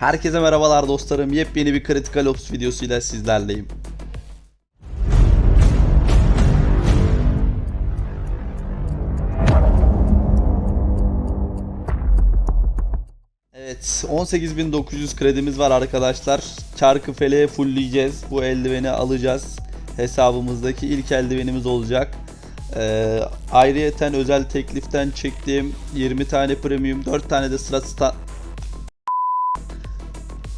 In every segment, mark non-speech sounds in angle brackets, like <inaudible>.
Herkese merhabalar dostlarım. Yepyeni bir Critical Ops videosuyla sizlerleyim. Evet 18.900 kredimiz var arkadaşlar. Çarkı feleğe fullleyeceğiz. Bu eldiveni alacağız. Hesabımızdaki ilk eldivenimiz olacak. Ee, ayrıyeten özel tekliften çektiğim 20 tane premium 4 tane de sıra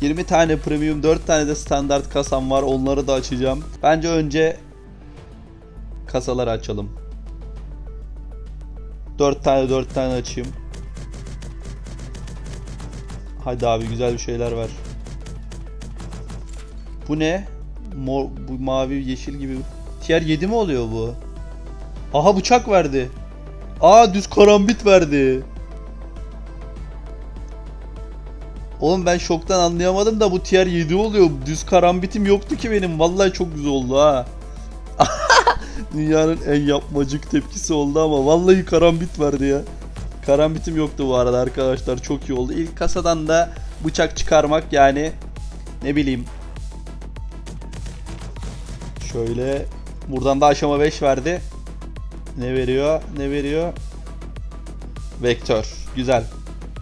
20 tane premium 4 tane de standart kasam var onları da açacağım. Bence önce kasaları açalım. 4 tane 4 tane açayım. Hadi abi güzel bir şeyler ver. Bu ne? Mor, bu mavi yeşil gibi. Tier 7 mi oluyor bu? Aha bıçak verdi. Aa düz karambit verdi. Oğlum ben şoktan anlayamadım da bu tier 7 oluyor. Düz karambitim yoktu ki benim. Vallahi çok güzel oldu ha. <laughs> Dünyanın en yapmacık tepkisi oldu ama vallahi karambit verdi ya. Karambitim yoktu bu arada arkadaşlar. Çok iyi oldu. İlk kasadan da bıçak çıkarmak yani ne bileyim. Şöyle buradan da aşama 5 verdi. Ne veriyor? Ne veriyor? Vektör. Güzel.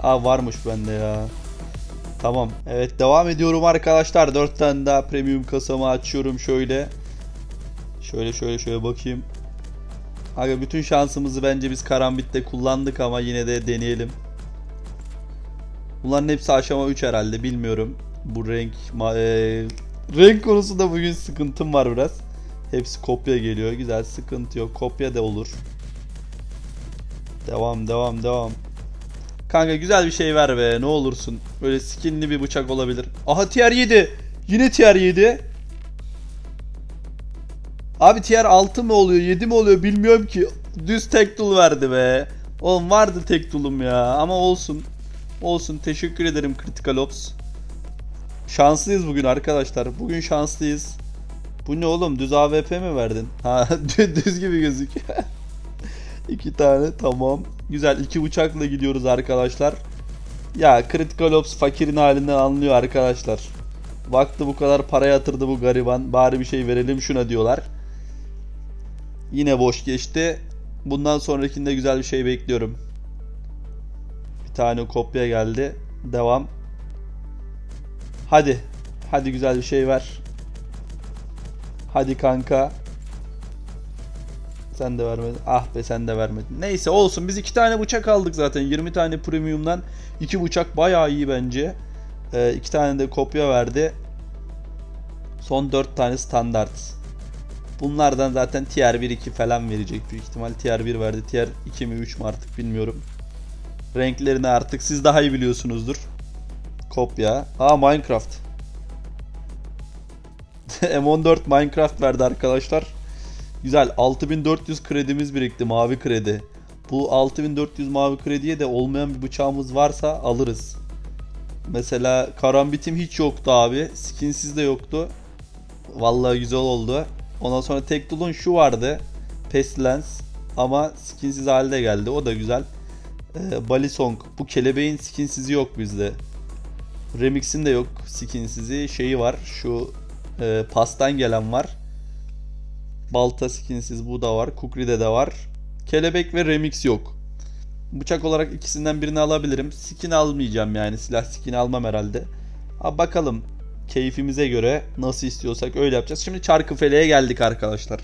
Aa varmış bende ya. Tamam. Evet devam ediyorum arkadaşlar. 4 tane daha premium kasamı açıyorum şöyle. Şöyle şöyle şöyle bakayım. Aga bütün şansımızı bence biz karambitte kullandık ama yine de deneyelim. Bunların hepsi aşama 3 herhalde bilmiyorum. Bu renk eee, renk konusunda bugün sıkıntım var biraz. Hepsi kopya geliyor. Güzel sıkıntı yok. Kopya da olur. Devam devam devam. Kanka güzel bir şey ver be ne olursun. Böyle skinli bir bıçak olabilir. Aha tier 7. Yine tier 7. Abi tier 6 mı oluyor 7 mi oluyor bilmiyorum ki. Düz tek tool verdi be. Oğlum vardı tek tool'um ya ama olsun. Olsun teşekkür ederim Critical Ops. Şanslıyız bugün arkadaşlar. Bugün şanslıyız. Bu ne oğlum düz AWP mi verdin? Ha <laughs> düz gibi gözüküyor. İki tane tamam. Güzel iki bıçakla gidiyoruz arkadaşlar. Ya Critical Ops fakirin halinden anlıyor arkadaşlar. Baktı bu kadar para yatırdı bu gariban. Bari bir şey verelim şuna diyorlar. Yine boş geçti. Bundan sonrakinde güzel bir şey bekliyorum. Bir tane kopya geldi. Devam. Hadi. Hadi güzel bir şey ver. Hadi kanka. Sen de vermedin. Ah be sen de vermedin. Neyse olsun. Biz iki tane bıçak aldık zaten. 20 tane premium'dan. iki bıçak bayağı iyi bence. Ee, iki tane de kopya verdi. Son 4 tane standart. Bunlardan zaten tier 1 2 falan verecek büyük ihtimal. Tier 1 verdi. Tier 2 mi 3 mü artık bilmiyorum. Renklerini artık siz daha iyi biliyorsunuzdur. Kopya. Aa Minecraft. <laughs> M14 Minecraft verdi arkadaşlar. Güzel 6400 kredimiz birikti mavi kredi. Bu 6400 mavi krediye de olmayan bir bıçağımız varsa alırız. Mesela karambitim hiç yoktu abi. Skinsiz de yoktu. Vallahi güzel oldu. Ondan sonra tek tool'un şu vardı. Pestilence. Ama skinsiz halde geldi. O da güzel. Ee, Balisong. Bu kelebeğin skinsizi yok bizde. Remix'in de yok skinsizi. Şeyi var. Şu e, pastan gelen var. Balta skinsiz bu da var. Kukri'de de var. Kelebek ve remix yok. Bıçak olarak ikisinden birini alabilirim. Skin almayacağım yani. Silah skin almam herhalde. Ha, bakalım. Keyfimize göre nasıl istiyorsak öyle yapacağız. Şimdi çarkı feleğe geldik arkadaşlar.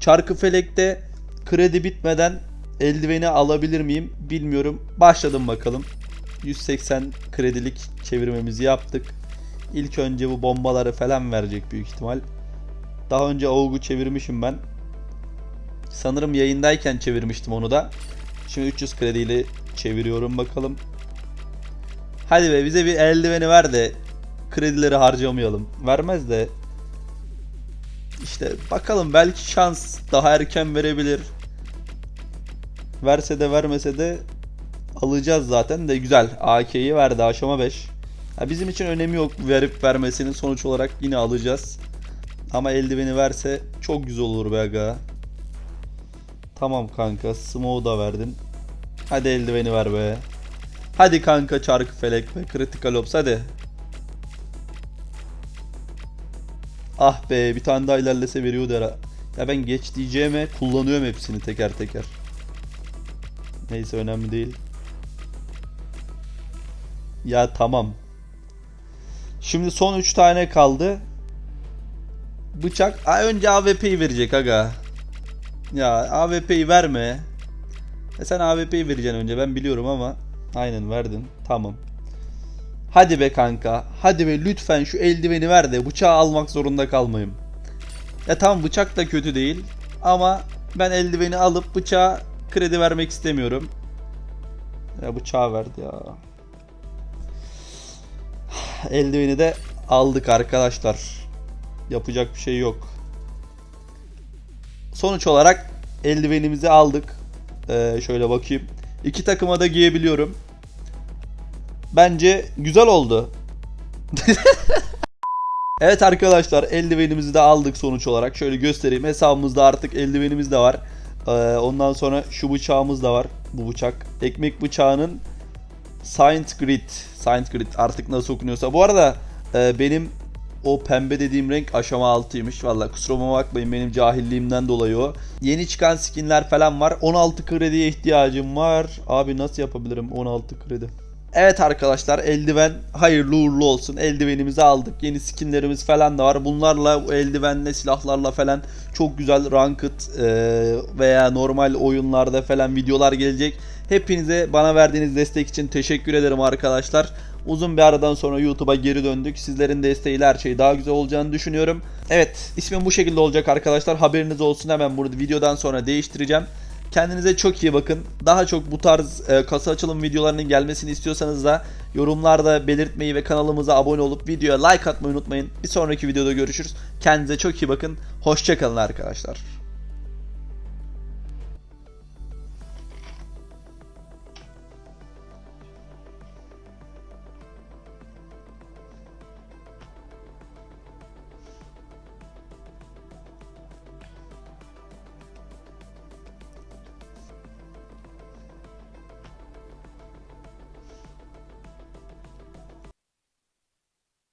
Çarkı felekte kredi bitmeden eldiveni alabilir miyim bilmiyorum. Başladım bakalım. 180 kredilik çevirmemizi yaptık. İlk önce bu bombaları falan verecek büyük ihtimal. Daha önce AUG'u çevirmişim ben. Sanırım yayındayken çevirmiştim onu da. Şimdi 300 krediyle çeviriyorum bakalım. Hadi be bize bir eldiveni ver de kredileri harcamayalım. Vermez de işte bakalım belki şans daha erken verebilir. Verse de vermese de alacağız zaten de güzel. AK'yi verdi aşama 5. Ha, bizim için önemi yok verip vermesinin sonuç olarak yine alacağız. Ama eldiveni verse çok güzel olur be aga. Tamam kanka. Smoke'u da verdin. Hadi eldiveni ver be. Hadi kanka çarkı felek be. Critical Ops hadi. Ah be bir tane daha ilerlese veriyordu herhalde. Ya ben geç diyeceğime kullanıyorum hepsini teker teker. Neyse önemli değil. Ya tamam. Şimdi son 3 tane kaldı. Bıçak. Aa, önce AWP'yi verecek aga. Ya AWP'yi verme. E sen AWP'yi vereceksin önce ben biliyorum ama. Aynen verdin. Tamam. Hadi be kanka. Hadi be lütfen şu eldiveni ver de bıçağı almak zorunda kalmayayım. Ya tamam bıçak da kötü değil. Ama ben eldiveni alıp bıçağa kredi vermek istemiyorum. Ya bıçağı verdi ya. <sighs> Eldiveni de aldık arkadaşlar. Yapacak bir şey yok. Sonuç olarak eldivenimizi aldık. Ee, şöyle bakayım. İki takıma da giyebiliyorum. Bence güzel oldu. <laughs> evet arkadaşlar eldivenimizi de aldık sonuç olarak. Şöyle göstereyim. Hesabımızda artık eldivenimiz de var. Ee, ondan sonra şu bıçağımız da var. Bu bıçak. Ekmek bıçağının Saint Grid. Saint Grid artık nasıl okunuyorsa. Bu arada e, benim o pembe dediğim renk aşama 6'ymış. Valla kusuruma bakmayın benim cahilliğimden dolayı o. Yeni çıkan skinler falan var. 16 krediye ihtiyacım var. Abi nasıl yapabilirim 16 kredi? Evet arkadaşlar eldiven hayırlı uğurlu olsun. Eldivenimizi aldık. Yeni skinlerimiz falan da var. Bunlarla bu eldivenle silahlarla falan çok güzel ranked e, veya normal oyunlarda falan videolar gelecek. Hepinize bana verdiğiniz destek için teşekkür ederim arkadaşlar. Uzun bir aradan sonra YouTube'a geri döndük. Sizlerin desteğiyle her şey daha güzel olacağını düşünüyorum. Evet ismim bu şekilde olacak arkadaşlar. Haberiniz olsun hemen burada videodan sonra değiştireceğim. Kendinize çok iyi bakın. Daha çok bu tarz e, kasa açılım videolarının gelmesini istiyorsanız da yorumlarda belirtmeyi ve kanalımıza abone olup videoya like atmayı unutmayın. Bir sonraki videoda görüşürüz. Kendinize çok iyi bakın. Hoşçakalın arkadaşlar.